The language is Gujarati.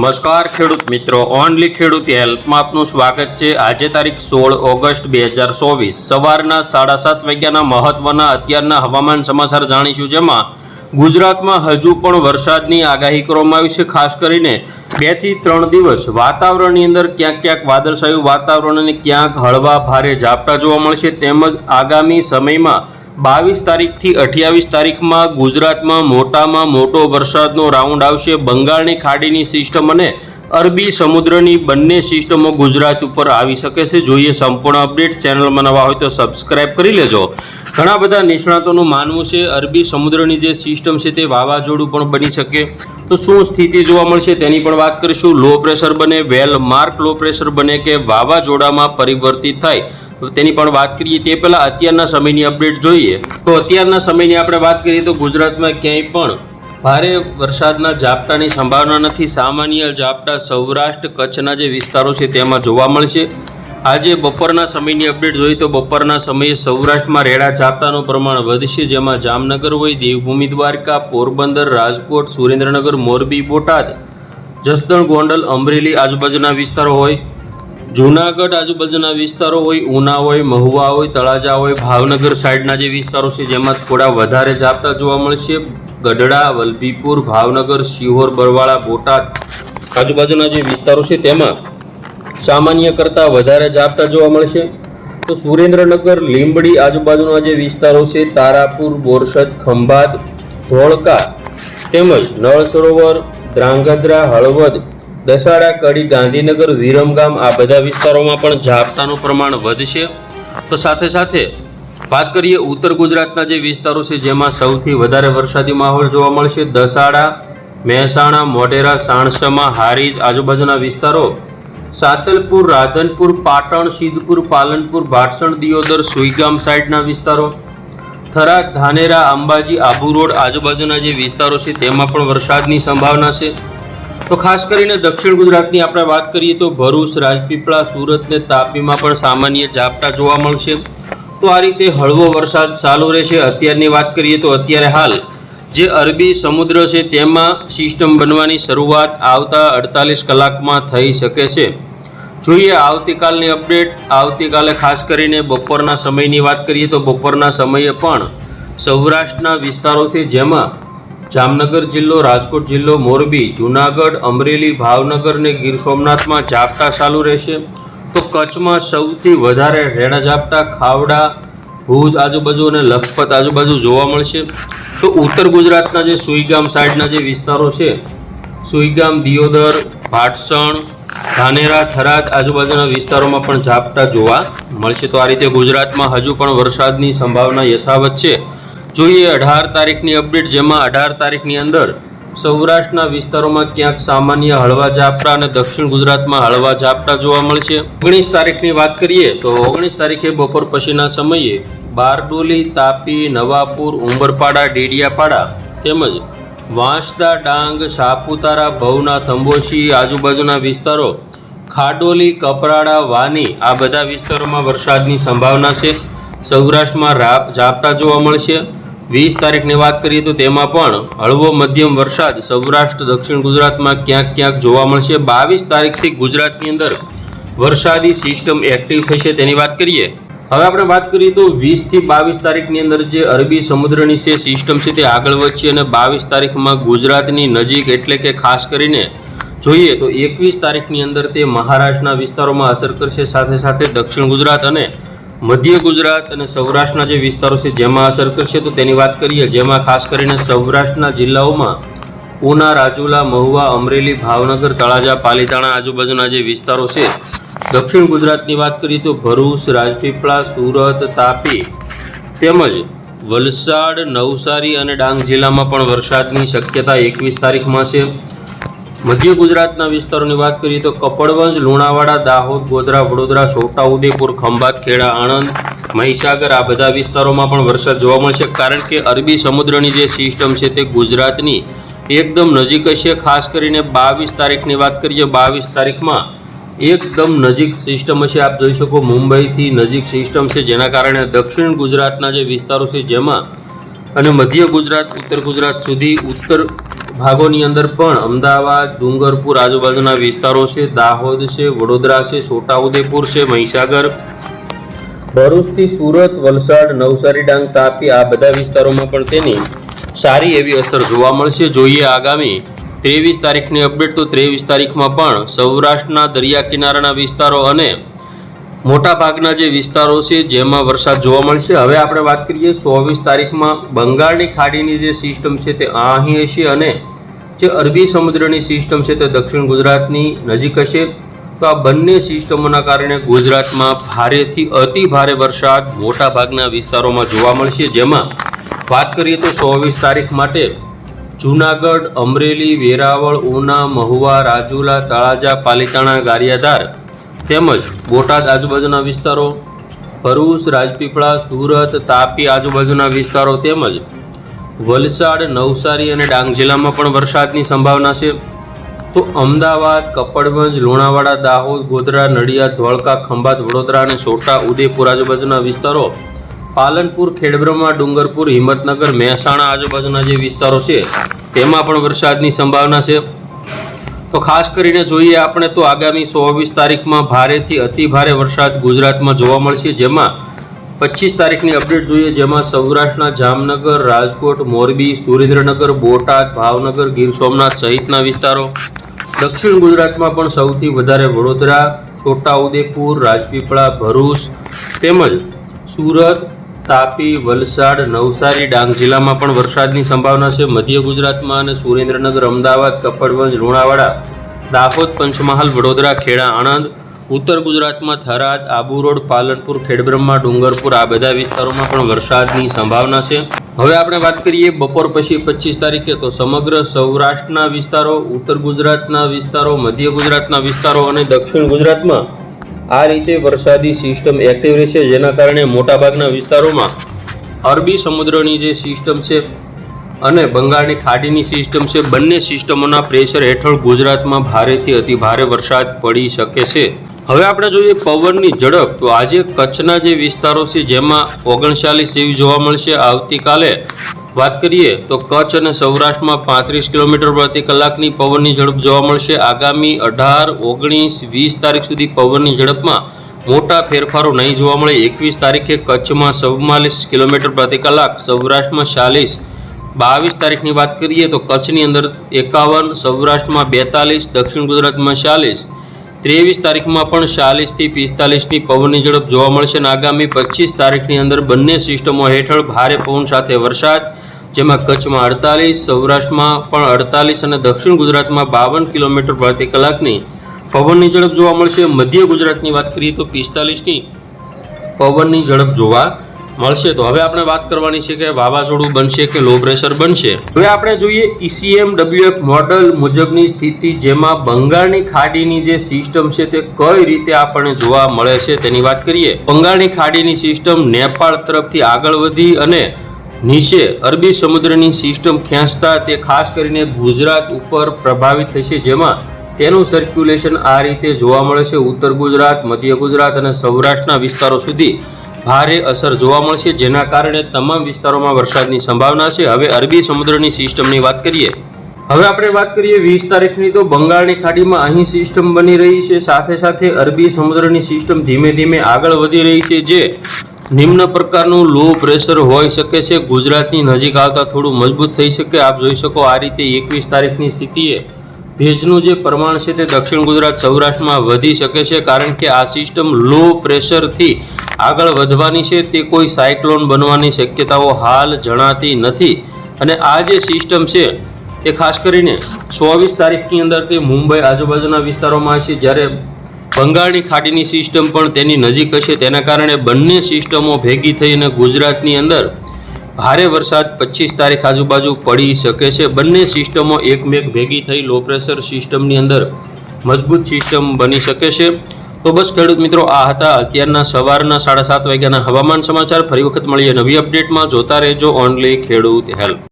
નમસ્કાર ખેડૂત મિત્રો, ઓનલી ખેડૂત હેલ્પમાં આપનું સ્વાગત છે. આજે તારીખ સોળ ઓગસ્ટ બે હજાર ચોવીસ. સવારના સાડા સાત વાગ્યાના મહત્વના અત્યારના હવામાન સમાચાર જાણીશું, જેમાં ગુજરાતમાં હજુ પણ વરસાદની આગાહી કરવામાં આવી છે. ખાસ કરીને બેથી ત્રણ દિવસ વાતાવરણની અંદર ક્યાંક ક્યાંક વાદળછાયું વાતાવરણ અને ક્યાંક હળવા ભારે ઝાપટા જોવા મળશે. તેમજ આગામી સમયમાં બાવીસ તારીખથી અઠ્યાવીસ તારીખમાં ગુજરાતમાં મોટામાં મોટો વરસાદનો રાઉન્ડ આવશે. બંગાળની ખાડીની સિસ્ટમ અને અરબી સમુદ્રની બંને સિસ્ટમો ગુજરાત ઉપર આવી શકે છે. જોઈએ સંપૂર્ણ અપડેટ ચેનલમાં નવા હોય તો સબસ્ક્રાઇબ કરી લેજો. ઘણા બધા નિષ્ણાતોનું માનવું છે, અરબી સમુદ્રની જે સિસ્ટમ છે તે વાવાઝોડું પણ બની શકે. તો શું સ્થિતિ જોવા મળશે તેની પણ વાત કરીશું. લો પ્રેશર બને વેલ માર્ક લો પ્રેશર બને કે વાવાઝોડામાં પરિવર્તિત થાય. તેની પણ વાત કરીએ તે પહેલાં અત્યારના સમયની અપડેટ જોઈએ. તો અત્યારના સમયની આપણે વાત કરીએ તો ગુજરાતમાં ક્યાંય પણ ભારે વરસાદના ઝાપટાની સંભાવના નથી. સામાન્ય ઝાપટા સૌરાષ્ટ્ર કચ્છના જે વિસ્તારો છે તેમાં જોવા મળશે. આજે બપોરના સમયની અપડેટ જોઈએ તો બપોરના સમયે સૌરાષ્ટ્રમાં રેડા ઝાપટાનું પ્રમાણ વધશે. જેમાં જામનગર હોય, દેવભૂમિ દ્વારકા, પોરબંદર, રાજકોટ, સુરેન્દ્રનગર, મોરબી, બોટાદ, જસદણ, ગોંડલ, અમરેલી આજુબાજુના વિસ્તારો હોય. જૂનાગઢ આજુબાજુના વિસ્તારો હોય, ઉના હોય, મહુવા હોય, તળાજા હોય, ભાવનગર સાઈડના જે વિસ્તારો છે, જેમાં થોડા વધારે ઝાપટા જોવા મળશે. ગઢડા, વલભીપુર, ભાવનગર, શિહોર, બરવાળા, બોટાદ આજુબાજુના જે વિસ્તારો છે, તેમાં સામાન્ય કરતાં વધારે ઝાપટા જોવા મળશે. તો સુરેન્દ્રનગર, લીંબડી આજુબાજુના જે વિસ્તારો છે, તારાપુર, બોરસદ, ખંભાત, ધોળકા તેમજ નળ સરોવર ધ્રાંગધ્રા, હળવદ દસાડા, કડી, ગાંધીનગર, વિરમગામ આ બધા વિસ્તારોમાં પણ ઝાપટાનું પ્રમાણ વધશે. તો સાથે સાથે વાત કરીએ ઉત્તર ગુજરાતના જે વિસ્તારો છે, જેમાં સૌથી વધારે વરસાદી માહોલ જોવા મળશે. દસાડા, મહેસાણા, મોઢેરા, સાણસમા, હારીજ આજુબાજુના વિસ્તારો સાતલપુર, રાધનપુર, પાટણ, સિદ્ધપુર, પાલનપુર, ભાટસણ, દિયોદર, સુઈગામ સાઈડના વિસ્તારો થરાદ, ધાનેરા, અંબાજી, આબુ રોડ આજુબાજુના જે વિસ્તારો છે, તેમાં પણ વરસાદની સંભાવના છે. તો ખાસ કરીને દક્ષિણ ગુજરાતની આપણે વાત કરીએ તો ભરૂચ, રાજપીપળા, સુરત ને તાપીમાં પણ સામાન્ય ઝાપટા જોવા મળશે. તો આ રીતે હળવો વરસાદ ચાલુ રહેશે. અત્યારની વાત કરીએ તો અત્યારે હાલ જે અરબી સમુદ્ર છે તેમાં સિસ્ટમ બનવાની શરૂઆત આવતા અડતાલીસ કલાકમાં થઈ શકે છે. જોઈએ આવતીકાલની અપડેટ. આવતીકાલે ખાસ કરીને બપોરના સમયની વાત કરીએ તો બપોરના સમયે પણ સૌરાષ્ટ્રના વિસ્તારો છે જેમાં જામનગર જિલ્લો, રાજકોટ જિલ્લો, મોરબી, જૂનાગઢ, અમરેલી, ભાવનગર ને ગીર સોમનાથમાં ઝાપટા ચાલુ રહેશે. તો કચ્છમાં સૌથી વધારે રેણા ઝાપટા ખાવડા, ભુજ આજુબાજુ અને લખપત આજુબાજુ જોવા મળશે. તો ઉત્તર ગુજરાતના જે સુઈગામ સાઈડના જે વિસ્તારો છે, સુઈગામ, દિયોદર, ભાટસણ, ધાનેરા, થરાદ આજુબાજુના વિસ્તારોમાં પણ ઝાપટા જોવા મળશે. તો આ રીતે ગુજરાતમાં હજુ પણ વરસાદની સંભાવના યથાવત છે. જોઈએ અઢાર તારીખની અપડેટ, જેમાં અઢાર તારીખની અંદર સૌરાષ્ટ્રના વિસ્તારોમાં ક્યાંક સામાન્ય હળવા ઝાપટા અને દક્ષિણ ગુજરાતમાં હળવા ઝાપટા જોવા મળશે. ઓગણીસ તારીખની વાત કરીએ તો ઓગણીસ તારીખે બપોર પછીના સમયે બારડોલી, તાપી, નવાપુર, ઉંબરપાડા, ડેડિયાપાડા તેમજ વાંસદા, ડાંગ, સાપુતારા, ભવના થંબોશી આજુબાજુના વિસ્તારો, ખાડોલી, કપરાડા, વાની આ બધા વિસ્તારોમાં વરસાદની સંભાવના છે. સૌરાષ્ટ્રમાં રાપ ઝાપટા જોવા મળશે. વીસ તારીખની વાત કરીએ તો તેમાં પણ હળવો મધ્યમ વરસાદ સૌરાષ્ટ્ર, દક્ષિણ ગુજરાતમાં ક્યાંક ક્યાંક જોવા મળશે. બાવીસ તારીખથી ગુજરાતની અંદર વરસાદી સિસ્ટમ એક્ટિવ થશે તેની વાત કરીએ. હવે આપણે વાત કરીએ તો વીસથી બાવીસ તારીખની અંદર જે અરબી સમુદ્રની છે, સિસ્ટમ છે તે આગળ વધશે અને બાવીસ તારીખમાં ગુજરાતની નજીક એટલે કે ખાસ કરીને જોઈએ તો એકવીસ તારીખની અંદર તે મહારાષ્ટ્રના વિસ્તારોમાં અસર કરશે. સાથે સાથે દક્ષિણ ગુજરાત અને મધ્ય ગુજરાત અને સૌરાષ્ટ્રના જે વિસ્તારો છે, જેમાં અસર કરશે તો તેની વાત કરીએ, જેમાં ખાસ કરીને સૌરાષ્ટ્રના જિલ્લાઓમાં ઉના, રાજુલા, મહુવા, અમરેલી, ભાવનગર, તળાજા, પાલીતાણા આજુબાજુના જે વિસ્તારો છે, દક્ષિણ ગુજરાતની વાત કરીએ તો ભરૂચ, રાજપીપળા, સુરત, તાપી તેમજ વલસાડ, નવસારી અને ડાંગ જિલ્લામાં પણ વરસાદની શક્યતા એકવીસ તારીખમાં છે. મધ્ય ગુજરાતના વિસ્તારોની વાત કરીએ તો કપડવંજ, લુણાવાડા, દાહોદ, ગોધરા, વડોદરા છોટાઉદેપુર ખંભાત, ખેડા, આણંદ, મહીસાગર આ બધા વિસ્તારોમાં પણ વરસાદ જોવા મળશે કારણ કે અરબી સમુદ્રની જે સિસ્ટમ છે તે ગુજરાતની એકદમ નજીક હશે ખાસ કરીને બાવીસ તારીખની વાત કરીએ, બાવીસ તારીખમાં એકદમ નજીક સિસ્ટમ હશે આપ જોઈ શકો મુંબઈથી નજીક સિસ્ટમ છે, જેના કારણે દક્ષિણ ગુજરાતના જે વિસ્તારો છે, જેમાં અને મધ્ય ગુજરાત, ઉત્તર ગુજરાત સુધી ઉત્તર ભાગોની અંદર પણ અમદાવાદ, ડુંગરપુર આજુબાજુના વિસ્તારો છે. દાહોદ છે, વડોદરા છે, છોટાઉદેપુર છે, મહીસાગર. ભરૂચથી સુરત, વલસાડ, નવસારી, ડાંગ, તાપી આ બધા વિસ્તારોમાં પણ તેની સારી એવી અસર જોવા મળશે. જોઈએ આગામી ત્રેવીસ તારીખની અપડેટ તો ત્રેવીસ તારીખમાં પણ સૌરાષ્ટ્રના દરિયા કિનારાના વિસ્તારો અને મોટા ભાગના જે વિસ્તારો છે, જેમાં વરસાદ જોવા મળશે હવે આપણે વાત કરીએ ચોવીસ તારીખમાં બંગાળની ખાડીની જે સિસ્ટમ છે, તે અહીં હશે અને જે અરબી સમુદ્રની સિસ્ટમ છે, તે દક્ષિણ ગુજરાતની નજીક હશે. તો આ બંને સિસ્ટમોના કારણે ગુજરાતમાં ભારેથી અતિ ભારે વરસાદ મોટા ભાગના વિસ્તારોમાં જોવા મળશે જેમાં વાત કરીએ તો ચોવીસ તારીખ માટે જૂનાગઢ, અમરેલી, વેરાવળ, ઉના, મહુવા, રાજુલા, તળાજા, પાલીતાણા, ગારિયાધાર તેમજ બોટાદ આજુબાજુના વિસ્તારો, ભરૂચ, રાજપીપળા, સુરત, તાપી આજુબાજુના વિસ્તારો તેમજ વલસાડ, નવસારી અને ડાંગ જિલ્લામાં પણ વરસાદની સંભાવના છે. તો અમદાવાદ, કપડવંજ, લુણાવાડા, દાહોદ, ગોધરા, નડિયાદ, ધોળકા, ખંભાત, વડોદરા અને છોટા ઉદયપુર આજુબાજુના વિસ્તારો, પાલનપુર, ખેડબ્રહ્મા, ડુંગરપુર, હિંમતનગર, મહેસાણા આજુબાજુના જે વિસ્તારો છે, તેમાં પણ વરસાદની સંભાવના છે. તો ખાસ કરીને જોઈએ આપણે તો આગામી ચોવીસ તારીખમાં ભારેથી અતિ ભારે વરસાદ ગુજરાતમાં જોવા મળશે. જેમાં પચીસ તારીખની અપડેટ જોઈએ, જેમાં સૌરાષ્ટ્રના જામનગર, રાજકોટ, મોરબી, સુરેન્દ્રનગર, બોટાદ, ભાવનગર, ગીર સોમનાથ સહિતના વિસ્તારો. દક્ષિણ ગુજરાતમાં પણ સૌથી વધારે વડોદરા છોટાઉદેપુર રાજપીપળા, ભરૂચ તેમજ સુરત તાપી, વલસાડ, નવસારી, ડાંગ જિલ્લામાં પણ વરસાદની સંભાવના છે. મધ્ય ગુજરાતમાં અને સુરેન્દ્રનગર, અમદાવાદ, કપડવંજ, લુણાવાડા, દાહોદ, પંચમહાલ, વડોદરા, ખેડા, આણંદ, ઉત્તર ગુજરાતમાં થરાદ, આબુ રોડ, પાલનપુર, ખેડબ્રહ્મા, ડુંગરપુર આ બધા વિસ્તારોમાં પણ વરસાદની સંભાવના છે. હવે આપણે વાત કરીએ બપોર પછી પચીસ તારીખે તો સમગ્ર સૌરાષ્ટ્રના વિસ્તારો, ઉત્તર ગુજરાતના વિસ્તારો, મધ્ય ગુજરાતના વિસ્તારો અને દક્ષિણ ગુજરાતમાં આ રીતે વરસાદી સિસ્ટમ એક્ટિવ રહેશે, જેના કારણે મોટાભાગના વિસ્તારોમાં અરબી સમુદ્રની જે સિસ્ટમ છે અને બંગાળની ખાડીની સિસ્ટમ છે, બંને સિસ્ટમોના પ્રેશર હેઠળ ગુજરાતમાં ભારેથી અતિ ભારે વરસાદ પડી શકે છે. હવે આપણે જોઈએ પવનની ઝડપ. તો આજે કચ્છના જે વિસ્તારો છે, જેમાં ઓગણચાલીસ જેવી જોવા મળશે. આવતીકાલે વાત કરીએ તો કચ્છ અને સૌરાષ્ટ્રમાં પાંત્રીસ કિલોમીટર પ્રતિ કલાકની પવનની ઝડપ જોવા મળશે. આગામી અઢાર, ઓગણીસ, વીસ તારીખ સુધી પવનની ઝડપમાં મોટા ફેરફારો નહીં જોવા મળે. એકવીસ તારીખે કચ્છમાં ચૌવાલીસ કિલોમીટર પ્રતિ કલાક, સૌરાષ્ટ્રમાં ચાલીસ. બાવીસ તારીખની વાત કરીએ તો કચ્છની અંદર એકાવન, સૌરાષ્ટ્રમાં બેતાલીસ, દક્ષિણ ગુજરાતમાં ચાલીસ. ત્રેવીસ તારીખમાં પણ ચાલીસથી પિસ્તાલીસની પવનની ઝડપ જોવા મળશે અને આગામી પચીસ તારીખની અંદર બંને સિસ્ટમો હેઠળ ભારે પવન સાથે વરસાદ જેમાં કચ્છમાં અડતાલીસ, સૌરાષ્ટ્રમાં પણ અડતાલીસ અને દક્ષિણ ગુજરાતમાં બાવન કિલોમીટર પ્રતિ કલાકની પવનની ઝડપ જોવા મળશે. મધ્ય ગુજરાતની વાત કરીએ તો પિસ્તાલીસની પવનની ઝડપ જોવા મળશે. તો હવે આપણે વાત કરવાની છે કે વાવાઝોડું બનશે કે લો પ્રેશર બનશે? હવે આપણે જોઈએ ઈસીએમ ડબ્લ્યુએફ મોડલ મુજબની સ્થિતિ, જેમાં બંગાળની ખાડીની જે સિસ્ટમ છે તે કઈ રીતે આપણને જોવા મળે છે તેની વાત કરીએ. બંગાળની ખાડીની સિસ્ટમ નેપાળ તરફથી આગળ વધી અને નીચે અરબી સમુદ્રની સિસ્ટમ ખેંચતા તે ખાસ કરીને ગુજરાત ઉપર પ્રભાવિત થશે, જેમાં તેનું સર્ક્યુલેશન આ રીતે જોવા મળે છે. ઉત્તર ગુજરાત, મધ્ય ગુજરાત અને સૌરાષ્ટ્રના વિસ્તારો સુધી ભારે અસર જોવા મળશે, જેના કારણે તમામ વિસ્તારોમાં વરસાદની સંભાવના છે. હવે અરબી સમુદ્રની સિસ્ટમની વાત કરીએ. હવે આપણે વાત કરીએ વીસ તારીખની. તો બંગાળની ખાડીમાં અહીં સિસ્ટમ બની રહી છે. સાથે સાથે અરબી સમુદ્રની સિસ્ટમ ધીમે ધીમે આગળ વધી રહી છે, જે નિમ્ન પ્રકારનું લો પ્રેશર હોઈ શકે છે. ગુજરાતની નજીક આવતા થોડું મજબૂત થઈ શકે. આપ જોઈ શકો આ રીતે એકવીસ તારીખની સ્થિતિએ ભેજનું જે પ્રમાણ છે તે દક્ષિણ ગુજરાત, સૌરાષ્ટ્રમાં વધી શકે છે કારણ કે આ સિસ્ટમ લો પ્રેશરથી આગળ વધવાની છે. તે કોઈ સાયક્લોન બનવાની શક્યતાઓ હાલ જણાતી નથી. અને આ જે સિસ્ટમ છે તે ખાસ કરીને ચોવીસ તારીખની અંદર તે મુંબઈ આજુબાજુના વિસ્તારોમાં હશે. જ્યારે બંગાળની ખાડીની સિસ્ટમ પણ તેની નજીક હશે. તેના કારણે બંને સિસ્ટમો ભેગી થઈને ગુજરાતની અંદર ભારે વરસાદ પચીસ તારીખ આજુબાજુ પડી શકે છે. બંને સિસ્ટમો એકમેક ભેગી થઈ લો પ્રેશર સિસ્ટમની અંદર મજબૂત સિસ્ટમ બની શકે છે. તો બસ ખેડૂત મિત્રો, આ હતા અત્યારના સવારના સાડા સાત વાગ્યાના હવામાન સમાચાર. ફરી વખત મળીએ નવી અપડેટમાં જોતા રહેજો ઓનલી ખેડૂત હેલ્પ